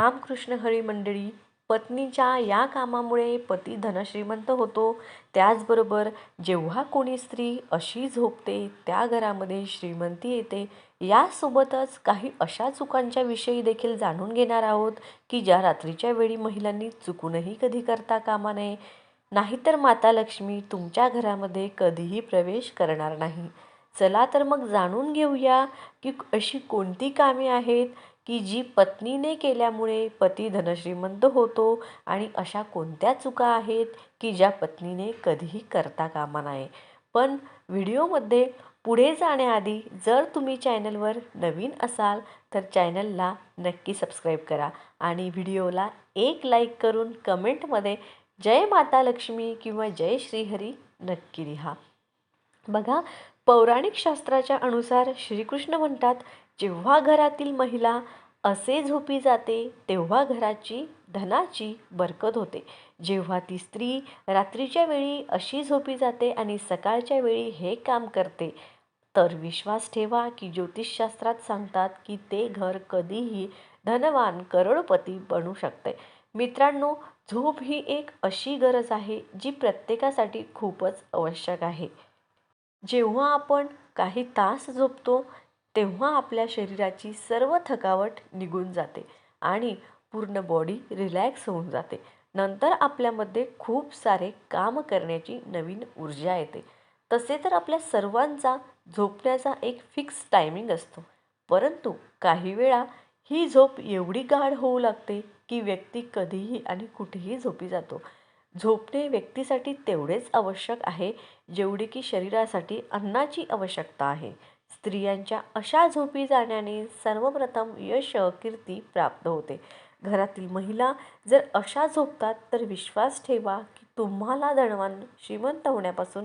रामकृष्ण हरी मंडळी पत्नीच्या या कामामुळे पती धनश्रीमंत होतो. त्याचबरोबर जेव्हा कोणी स्त्री अशी झोपते त्या घरामध्ये श्रीमंती येते. यासोबतच काही अशा चुकांच्या विषयी देखील जाणून घेणार आहोत की ज्या रात्रीच्या वेळी महिलांनी चुकूनही कधी करता कामा नये. नाहीतर माता लक्ष्मी तुमच्या घरामध्ये कधीही प्रवेश करणार नाही. चला तर मग जाणून घेऊया की अशी कोणती कामे आहेत की जी पत्नीने केल्यामुळे पती धनश्रीमंत होतो आणि अशा कोणत्या चुका आहेत की ज्या पत्नीने कधीही करता कामा नये. पण व्हिडिओमध्ये पुढे जाण्याआधी जर तुम्ही चॅनलवर नवीन असाल तर चॅनलला नक्की सबस्क्राईब करा आणि व्हिडिओला एक लाईक करून कमेंटमध्ये जय माता लक्ष्मी किंवा जय श्रीहरी नक्की लिहा. बघा पौराणिक शास्त्राच्या अनुसार श्रीकृष्ण म्हणतात जेव्हा घरातील महिला असे झोपी जाते तेव्हा घराची धनाची बरकत होते. जेव्हा ती स्त्री रात्रीच्या वेळी अशी झोपी जाते आणि सकाळच्या वेळी हे काम करते तर विश्वास ठेवा की ज्योतिषशास्त्रात सांगतात की ते घर कधीही धनवान करोडपती बनू शकते. मित्रांनो झोप ही एक अशी गरज आहे जी प्रत्येकासाठी खूपच आवश्यक आहे. जेव्हा आपण काही तास झोपतो तेव्हा आपल्या शरीराची सर्व थकावट निघून जाते आणि पूर्ण बॉडी रिलॅक्स होऊन जाते. नंतर आपल्यामध्ये खूप सारे काम करण्याची नवीन ऊर्जा येते. तसे तर आपल्या सर्वांचा झोपण्याचा एक फिक्स टायमिंग असतो. परंतु काही वेळा ही झोप एवढी गाढ होऊ लागते की व्यक्ती कधीही आणि कुठेही झोपी जातो. झोपणे व्यक्तीसाठी तेवढेच आवश्यक आहे जेवढी की शरीरासाठी अन्नाची आवश्यकता आहे. स्त्रियांच्या अशा झोपी जाण्याने सर्वप्रथम यश कीर्ती प्राप्त होते. घरातील महिला जर अशा झोपतात तर विश्वास ठेवा की तुम्हाला धनवान श्रीमंत होण्यापासून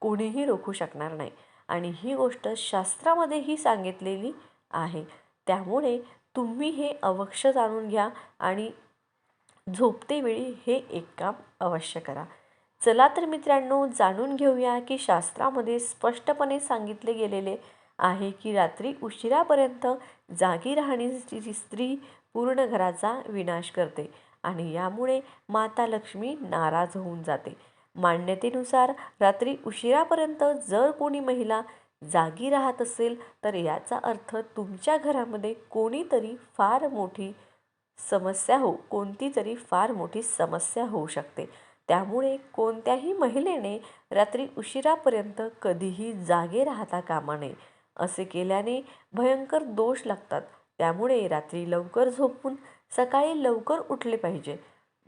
कोणीही रोखू शकणार नाही. आणि ही गोष्ट शास्त्रामध्येही सांगितलेली आहे. त्यामुळे तुम्ही हे अवश्य जाणून घ्या आणि झोपतेवेळी हे एक काम अवश्य करा. चला तर मित्रांनो जाणून घेऊया की शास्त्रामध्ये स्पष्टपणे सांगितले गेलेले आहे की रात्री उशिरापर्यंत जागी राहण्याची स्त्री पूर्ण घराचा विनाश करते आणि यामुळे माता लक्ष्मी नाराज होऊन जाते. मान्यतेनुसार रात्री उशिरापर्यंत जर कोणी महिला जागी राहत असेल तर याचा अर्थ तुमच्या घरामध्ये कोणीतरी फार मोठी समस्या हो कोणती तरी फार मोठी समस्या होऊ शकते. त्यामुळे कोणत्याही महिलेने रात्री उशिरापर्यंत कधीही जागे राहता कामा नये. असे केल्याने भयंकर दोष लागतात. त्यामुळे रात्री लवकर झोपून सकाळी लवकर उठले पाहिजे.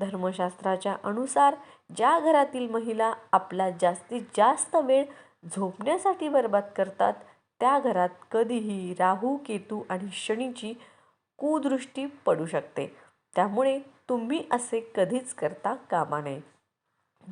धर्मशास्त्राच्या अनुसार ज्या घरातील महिला आपला जास्तीत जास्त वेळ झोपण्यासाठी बर्बाद करतात त्या घरात कधीही राहू केतू आणि शनीची कुदृष्टी पडू शकते. त्यामुळे तुम्ही असे कधीच करता कामा नये.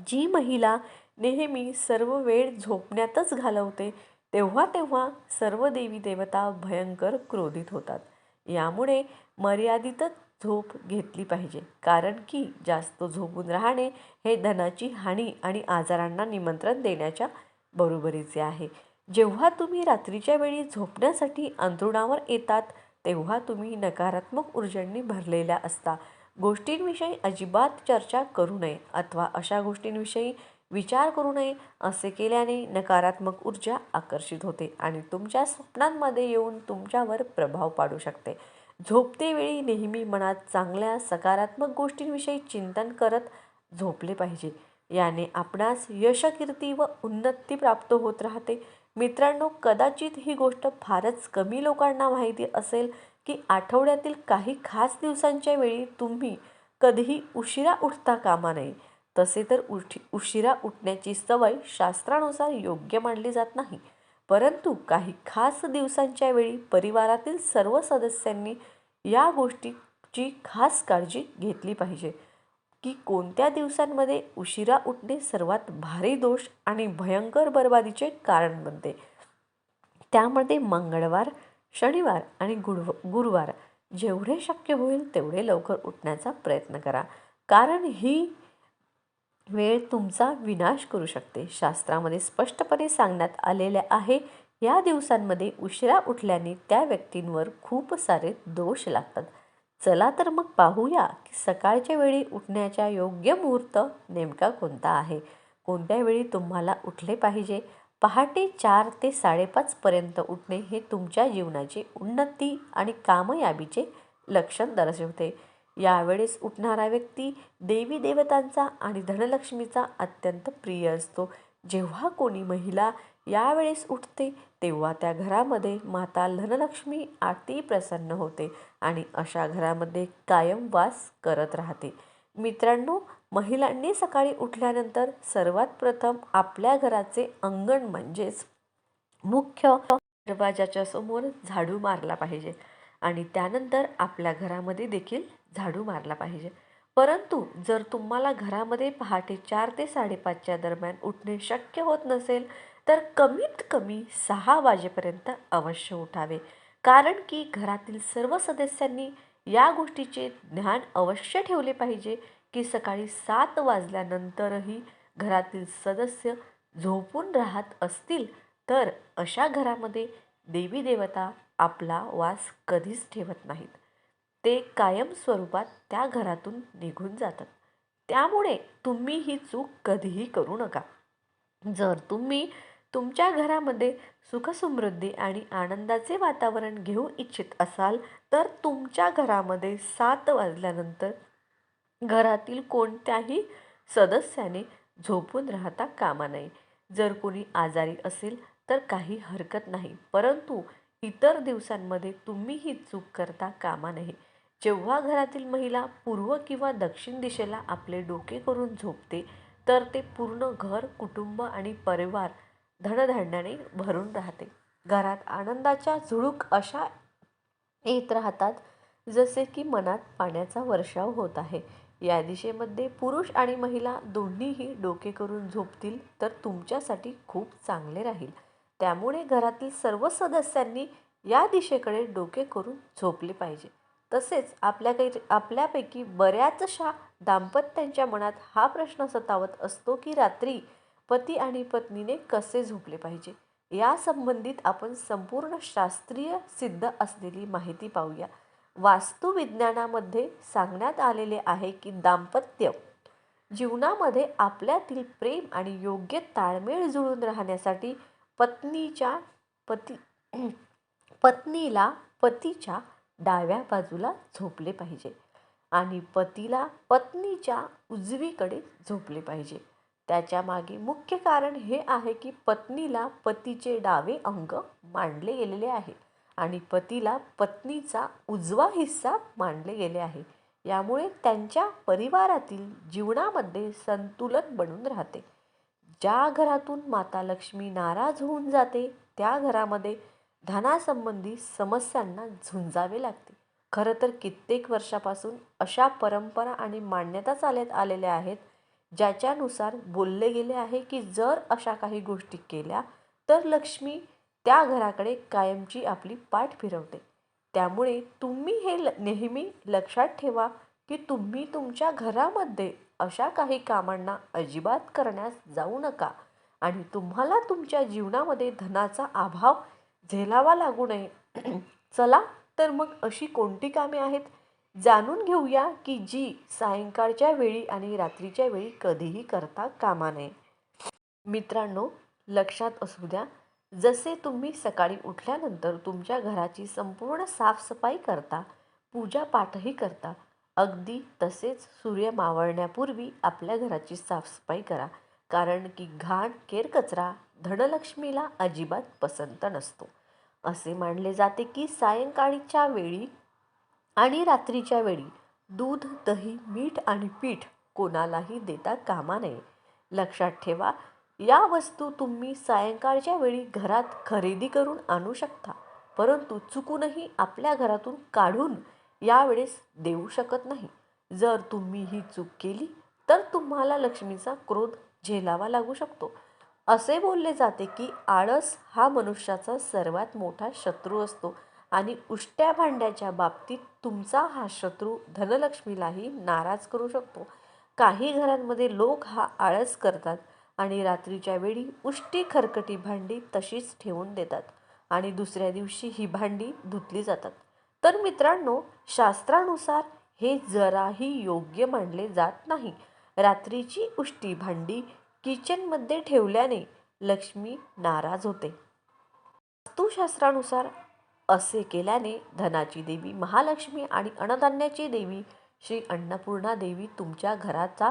जी महिला नेहमी सर्व वेळ झोपण्यातच घालवते तेव्हा तेव्हा सर्व देवी देवता भयंकर क्रोधित होतात. यामुळे मर्यादितच झोप घेतली पाहिजे. कारण की जास्त झोपून राहणे हे धनाची हानी आणि आजारांना निमंत्रण देण्याच्या बरोबरीचे आहे. जेव्हा तुम्ही रात्रीच्या वेळी झोपण्यासाठी अंथरुणावर येतात तेव्हा तुम्ही नकारात्मक ऊर्जांनी भरलेल्या असता. गोष्टींविषयी अजिबात चर्चा करू नये अथवा अशा गोष्टींविषयी विचार करू नये असे केल्याने नकारात्मक ऊर्जा आकर्षित होते आणि तुमच्या स्वप्नांमध्ये येऊन तुमच्यावर प्रभाव पाडू शकते. झोपतेवेळी नेहमी मनात चांगल्या सकारात्मक गोष्टींविषयी चिंतन करत झोपले पाहिजे. याने आपणास यशकीर्ती व उन्नती प्राप्त होत राहते. मित्रांनो कदाचित ही गोष्ट फारच कमी लोकांना माहिती असेल की आठवड्यातील काही खास दिवसांच्या वेळी तुम्ही कधीही उशिरा उठता कामा नये. तसे तर उठी उशिरा उठण्याची सवय शास्त्रानुसार योग्य मानली जात नाही. परंतु काही खास दिवसांच्या वेळी परिवारातील सर्व सदस्यांनी या गोष्टीची खास काळजी घेतली पाहिजे की कोणत्या दिवसांमध्ये उशिरा उठणे सर्वात भारी दोष आणि भयंकर बर्बादीचे कारण बनते. त्यामध्ये मंगळवार शनिवार आणि गुरुव गुरुवार जेवढे शक्य होईल तेवढे लवकर उठण्याचा प्रयत्न करा. कारण ही वेळ तुमचा विनाश करू शकते. शास्त्रामध्ये स्पष्टपणे सांगण्यात आलेले आहे या दिवसांमध्ये उशिरा उठल्याने त्या व्यक्तींवर खूप सारे दोष लागतात. चला तर मग पाहूया की सकाळच्या वेळी उठण्याचा योग्य मुहूर्त नेमका कोणता आहे? कोणत्या वेळी तुम्हाला उठले पाहिजे? पहाटे चार ते साडेपाचपर्यंत उठणे हे तुमच्या जीवनाची उन्नती आणि कामयाबीचे लक्षण दर्शवते. यावेळेस उठणारा व्यक्ती देवी देवतांचा आणि धनलक्ष्मीचा अत्यंत प्रिय असतो. जेव्हा कोणी महिला यावेळेस उठते तेव्हा त्या घरामध्ये माता धनलक्ष्मी अति प्रसन्न होते आणि अशा घरामध्ये कायम वास करत राहते. मित्रांनो महिलांनी सकाळी उठल्यानंतर सर्वात प्रथम आपल्या घराचे अंगण म्हणजेच मुख्य दरवाजाच्या समोर झाडू मारला पाहिजे. आणि त्यानंतर आपल्या घरामध्ये देखील झाडू मारला पाहिजे. परंतु जर तुम्हाला घरामध्ये पहाटे चार ते साडेपाचच्या दरम्यान उठणे शक्य होत नसेल तर कमीत कमी सहा वाजेपर्यंत अवश्य उठावे. कारण की घरातील सर्व सदस्यांनी या गोष्टीचे ज्ञान अवश्य ठेवले पाहिजे की सकाळी सात वाजल्यानंतरही घरातील सदस्य झोपून राहत असतील तर अशा घरामध्ये देवी देवता आपला वास कधीच ठेवत नाहीत. ते कायम स्वरूपात त्या घरातून निघून जातात. त्यामुळे तुम्ही ही चूक कधीही करू नका. जर तुम्ही तुमच्या घरामध्ये सुखसमृद्धी आणि आनंदाचे वातावरण घेऊ इच्छित असाल तर तुमच्या घरामध्ये सात वाजल्यानंतर घरातील कोणत्याही सदस्याने झोपून राहता कामा नये. जर कोणी आजारी असेल तर काही हरकत नाही. परंतु इतर दिवसांमध्ये तुम्ही ही चूक करता कामा नये. जेव्हा घरातील महिला पूर्व किंवा दक्षिण दिशेला आपले डोके करून झोपते तर ते पूर्ण घर कुटुंब आणि परिवार धनधान्याने भरून राहते. घरात आनंदाच्या झुळूक अशा येत राहतात जसे की मनात पाण्याचा वर्षाव होत आहे. या दिशेमध्ये पुरुष आणि महिला दोन्हीही डोके करून झोपतील तर तुमच्यासाठी खूप चांगले राहील. त्यामुळे घरातील सर्व सदस्यांनी या दिशेकडे डोके करून झोपले पाहिजे. तसेच आपल्या काही आपल्यापैकी बऱ्याचशा दाम्पत्यांच्या मनात हा प्रश्न सतावत असतो की रात्री पती आणि पत्नीने कसे झोपले पाहिजे? या संबंधित आपण संपूर्ण शास्त्रीय सिद्ध असलेली माहिती पाहूया. वास्तुविज्ञानामध्ये सांगण्यात आलेले आहे की दाम्पत्य जीवनामध्ये आपल्यातील प्रेम आणि योग्य ताळमेळ जुळून राहण्यासाठी पत्नीच्या पती पत्नीला पतीच्या डाव्या बाजूला झोपले पाहिजे आणि पतीला पत्नीच्या उजवीकडे झोपले पाहिजे. त्याच्यामागे मुख्य कारण हे आहे की पत्नीला पतीचे डावे अंग मांडले गेलेले आहे आणि पतीला पत्नीचा उजवा हिस्सा मांडले गेले आहे. यामुळे त्यांच्या परिवारातील जीवनामध्ये संतुलन बनून राहते. ज्या घरातून माता लक्ष्मी नाराज होऊन जाते त्या घरामध्ये धनासंबंधी समस्यांना झुंजावे लागते. खरं तर कित्येक वर्षापासून अशा परंपरा आणि मान्यता चालत आलेल्या आहेत ज्याच्यानुसार बोलले गेले आहे की जर अशा काही गोष्टी केल्या तर लक्ष्मी त्या घराकडे कायमची आपली पाठ फिरवते. त्यामुळे तुम्ही हे ल नेहमी लक्षात ठेवा की तुम्ही तुमच्या घरामध्ये अशा काही कामांना अजिबात करण्यास जाऊ नका. आणि तुम्हाला तुमच्या जीवनामध्ये धनाचा अभाव झेलावा लागू नये. चला तर मग अशी कोणती कामे आहेत? जाणून घेऊया की जी सायंकाळच्या वेळी आणि रात्रीच्या वेळी कधीही करता कामा नये. मित्रांनो लक्षात असू द्या जसे तुम्ही सकाळी उठल्यानंतर तुमच्या घराची संपूर्ण साफसफाई करता पूजापाठही करता अगदी तसेच सूर्य मावळण्यापूर्वी आपल्या घराची साफसफाई करा. कारण की घाण केरकचरा धनलक्ष्मीला अजिबात पसंत नसतो. असे मानले जाते की सायंकाळीच्या वेळी आणि रात्रीच्या वेळी दूध दही मीठ आणि पीठ कोणालाही देता कामा नये. लक्षात ठेवा या वस्तू तुम्ही सायंकाळच्या वेळी घरात खरेदी करून आणू शकता. परंतु चुकूनही आपल्या घरातून काढून यावेळेस देऊ शकत नाही. जर तुम्ही ही चूक केली तर तुम्हाला लक्ष्मीचा क्रोध झेलावा लागू शकतो. असे बोलले जाते की आळस हा मनुष्याचा सर्वात मोठा शत्रू असतो आणि उष्ट्या भांड्याच्या बाबतीत तुमचा हा शत्रू धनलक्ष्मीलाही नाराज करू शकतो. काही घरांमध्ये लोक हा आळस करतात आणि रात्रीच्या वेळी उष्टी खरकटी भांडी तशीच ठेवून देतात आणि दुसऱ्या दिवशी ही भांडी धुतली जातात. तर मित्रांनो शास्त्रानुसार हे जराही योग्य मानले जात नाही. रात्रीची उष्टी भांडी किचनमध्ये ठेवल्याने लक्ष्मी नाराज होते. वास्तुशास्त्रानुसार असे केल्याने धनाची देवी महालक्ष्मी आणि अन्नधान्याची देवी श्री अन्नपूर्णा देवी तुमच्या घराचा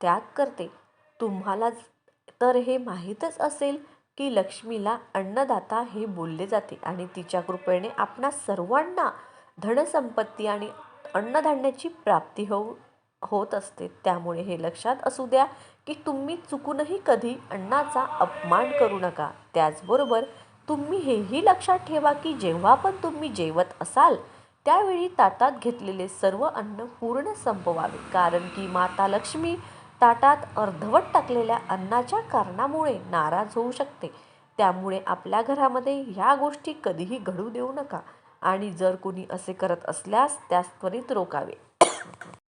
त्याग करते. तुम्हाला तर हे माहीतच असेल की लक्ष्मीला अन्नदाता हे बोलले जाते आणि तिच्या कृपेने आपणा सर्वांना धनसंपत्ती आणि अन्नधान्याची प्राप्ती होऊ होत असते. त्यामुळे हे लक्षात असू द्या की तुम्ही चुकूनही कधी अन्नाचा अपमान करू नका. त्याचबरोबर तुम्ही हेही लक्षात ठेवा की जेव्हा पण तुम्ही जेवत असाल त्यावेळी ताटात घेतलेले सर्व अन्न पूर्ण संपवावे. कारण की माता लक्ष्मी ताटात अर्धवट टाकलेल्या अन्नाच्या कारणामुळे नाराज होऊ शकते. त्यामुळे आपल्या घरामध्ये ह्या गोष्टी कधीही घडू देऊ नका. आणि जर कोणी असे करत असल्यास त्यास त्वरित रोकावे.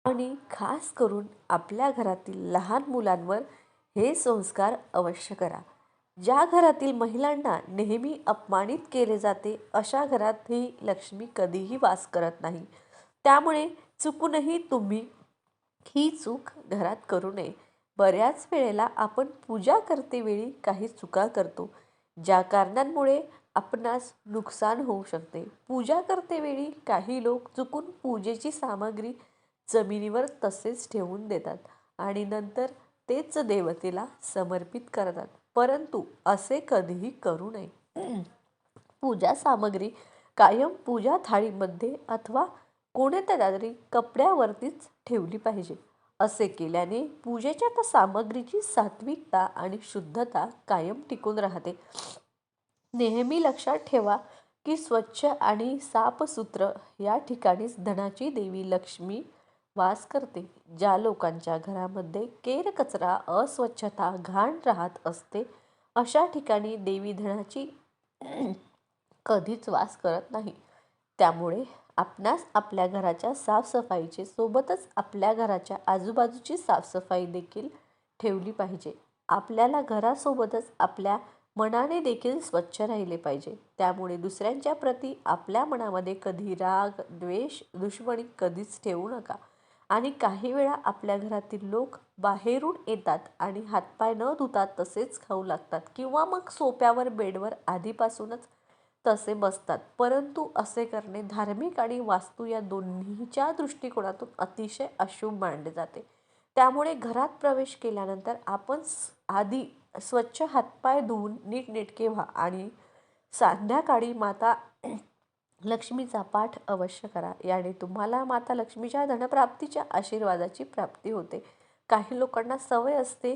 आणि खास करून आपल्या घरातील लहान मुलांवर हे संस्कार अवश्य करा. ज्या घरातील महिलांना नेहमी अपमानित केले जाते अशा घरात ही लक्ष्मी कधीही वास करत नाही. त्यामुळे चुकूनही तुम्ही ही चूक घरात करू नये. बऱ्याच वेळेला आपण पूजा करतेवेळी काही चुका करतो ज्या कारणांमुळे आपणास नुकसान होऊ शकते. पूजा करतेवेळी काही लोक चुकून पूजेची सामग्री जमिनीवर तसेच ठेवून देतात आणि नंतर तेच देवतेला समर्पित करतात. परंतु असे कधीही करू नये. पूजा सामग्री कायम पूजा थाळीमध्ये अथवा कोणत्या तरी कपड्यावरतीच ठेवली पाहिजे. असे केल्याने पूजेच्या त्या सामग्रीची सात्विकता आणि शुद्धता कायम टिकून राहते. नेहमी लक्षात ठेवा की स्वच्छ आणि सापसूत्र या ठिकाणीच धनाची देवी लक्ष्मी वास करते ज्या लोकांच्या घरामध्ये केर कचरा अस्वच्छता घाण राहत असते अशा ठिकाणी देवी धनाची कधीच वास करत नाही. त्यामुळे आपणास आपल्या घराच्या साफसफाईचे सोबतच आपल्या घराच्या आजूबाजूची साफसफाई देखील ठेवली पाहिजे. आपल्याला घरासोबतच आपल्या मनाने देखील स्वच्छ राहिले पाहिजे. त्यामुळे दुसऱ्यांच्या प्रती आपल्या मनामध्ये कधी राग द्वेष दुश्मनी कधीच ठेवू नका. आणि काही वेळा आपल्या घरातील लोक बाहेरून येतात आणि हातपाय न धुतात तसेच खाऊ लागतात किंवा मग सोप्यावर बेडवर आधीपासूनच तसे बसतात. परंतु असे करणे धार्मिक आणि वास्तू या दोन्हीच्या दृष्टिकोनातून अतिशय अशुभ मानले जाते. त्यामुळे घरात प्रवेश केल्यानंतर आपण आधी स्वच्छ हातपाय धुवून नीटनेटके व्हा आणि संध्याकाळी माता लक्ष्मीचा पाठ अवश्य करा. याने तुम्हाला माता लक्ष्मीच्या धनप्राप्तीच्या आशीर्वादाची प्राप्ती होते. काही लोकांना सवय असते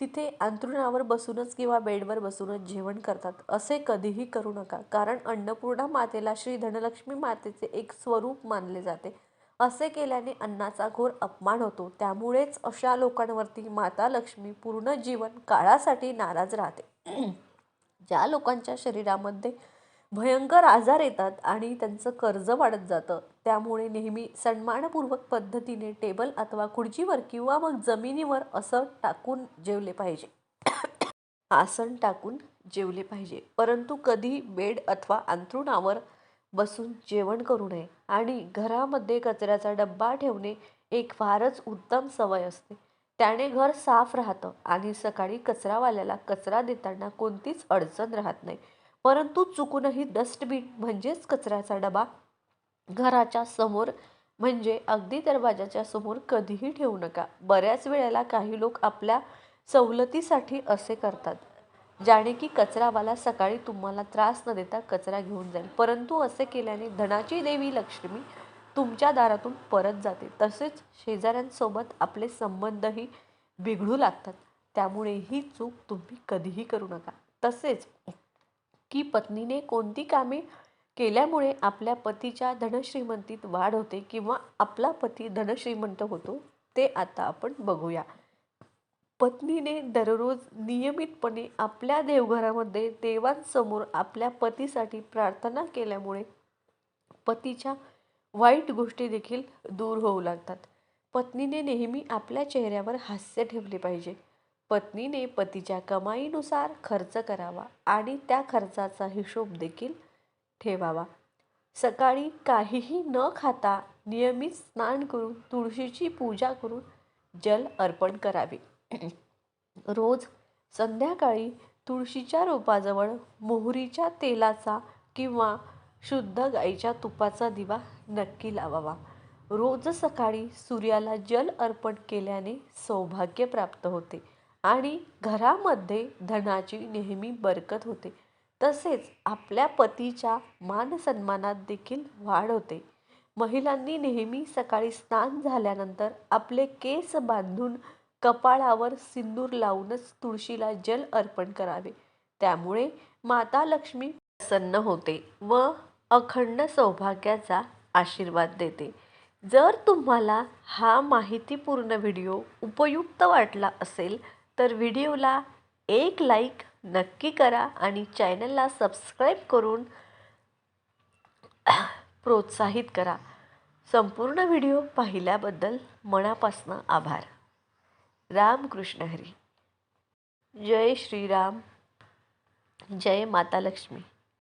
तिथे अंथरुणावर बसूनच किंवा बेडवर बसूनच जेवण करतात. असे कधीही करू नका. कारण अन्नपूर्णा मातेला श्री धनलक्ष्मी मातेचे एक स्वरूप मानले जाते. असे केल्याने अन्नाचा घोर अपमान होतो. त्यामुळेच अशा लोकांवरती माता लक्ष्मी पूर्ण जीवन काळासाठी नाराज राहते. ज्या लोकांच्या शरीरामध्ये भयंकर आजार येतात आणि त्यांचं कर्ज वाढत जातं त्यामुळे नेहमी सन्मानपूर्वक पद्धतीने टेबल अथवा खुर्चीवर किंवा मग जमिनीवर असं टाकून जेवले पाहिजे. आसन टाकून जेवले पाहिजे. परंतु कधी बेड अथवा अंथरुणावर बसून जेवण करू नये आणि घरामध्ये कचऱ्याचा डब्बा ठेवणे एक फारच उत्तम सवय असते. त्याने घर साफ राहतं आणि सकाळी कचरावाल्याला कचरा देताना कोणतीच अडचण राहत नाही. परंतु चुकूनही डस्टबिन म्हणजेच कचऱ्याचा डबा घराच्या समोर म्हणजे अगदी दरवाजाच्या समोर कधीही ठेवू नका. बऱ्याच वेळेला काही लोक आपल्या सवलतीसाठी असे करतात. ज्याने की कचरावाला सकाळी तुम्हाला त्रास न देता कचरा घेऊन जाईल. परंतु असे केल्याने धनाची देवी लक्ष्मी तुमच्या दारातून परत जाते. तसेच शेजाऱ्यांसोबत आपले संबंधही बिघडू लागतात. त्यामुळे ही चूक तुम्ही कधीही करू नका. तसेच की पत्नीने कोणती कामे केल्यामुळे आपल्या पतीच्या धनश्रीमंतीत वाढ होते किंवा आपला पती धनश्रीमंत होतो ते आता आपण बघूया. पत्नीने दररोज नियमितपणे आपल्या देवघरामध्ये देवांसमोर आपल्या पतीसाठी प्रार्थना केल्यामुळे पतीच्या वाईट गोष्टी देखील दूर होऊ लागतात. पत्नीने नेहमी आपल्या चेहऱ्यावर हास्य ठेवले पाहिजे. पत्नीने पतीच्या कमाईनुसार खर्च करावा आणि त्या खर्चाचा हिशोब देखील ठेवावा. सकाळी काहीही न खाता नियमित स्नान करून तुळशीची पूजा करून जल अर्पण करावे. रोज संध्याकाळी तुळशीच्या रोपाजवळ मोहरीच्या तेलाचा किंवा शुद्ध गाईच्या तुपाचा दिवा नक्की लावावा. रोज सकाळी सूर्याला जल अर्पण केल्याने सौभाग्य प्राप्त होते आणि घरामध्ये धनाची नेहमी बरकत होते. तसेच आपल्या पतीच्या मानसन्मानात देखील वाढ होते. महिलांनी नेहमी सकाळी स्नान झाल्यानंतर आपले केस बांधून कपाळावर सिंदूर लावूनच तुळशीला जल अर्पण करावे. त्यामुळे माता लक्ष्मी प्रसन्न होते व अखंड सौभाग्याचा आशीर्वाद देते. जर तुम्हाला हा माहितीपूर्ण व्हिडिओ उपयुक्त वाटला असेल तर व्हिडिओला एक लाईक नक्की करा आणि चॅनलला सबस्क्राईब करून प्रोत्साहित करा. संपूर्ण व्हिडिओ पाहिल्याबद्दल मनापासून आभार. रामकृष्ण हरी। जय श्रीराम जय माता लक्ष्मी।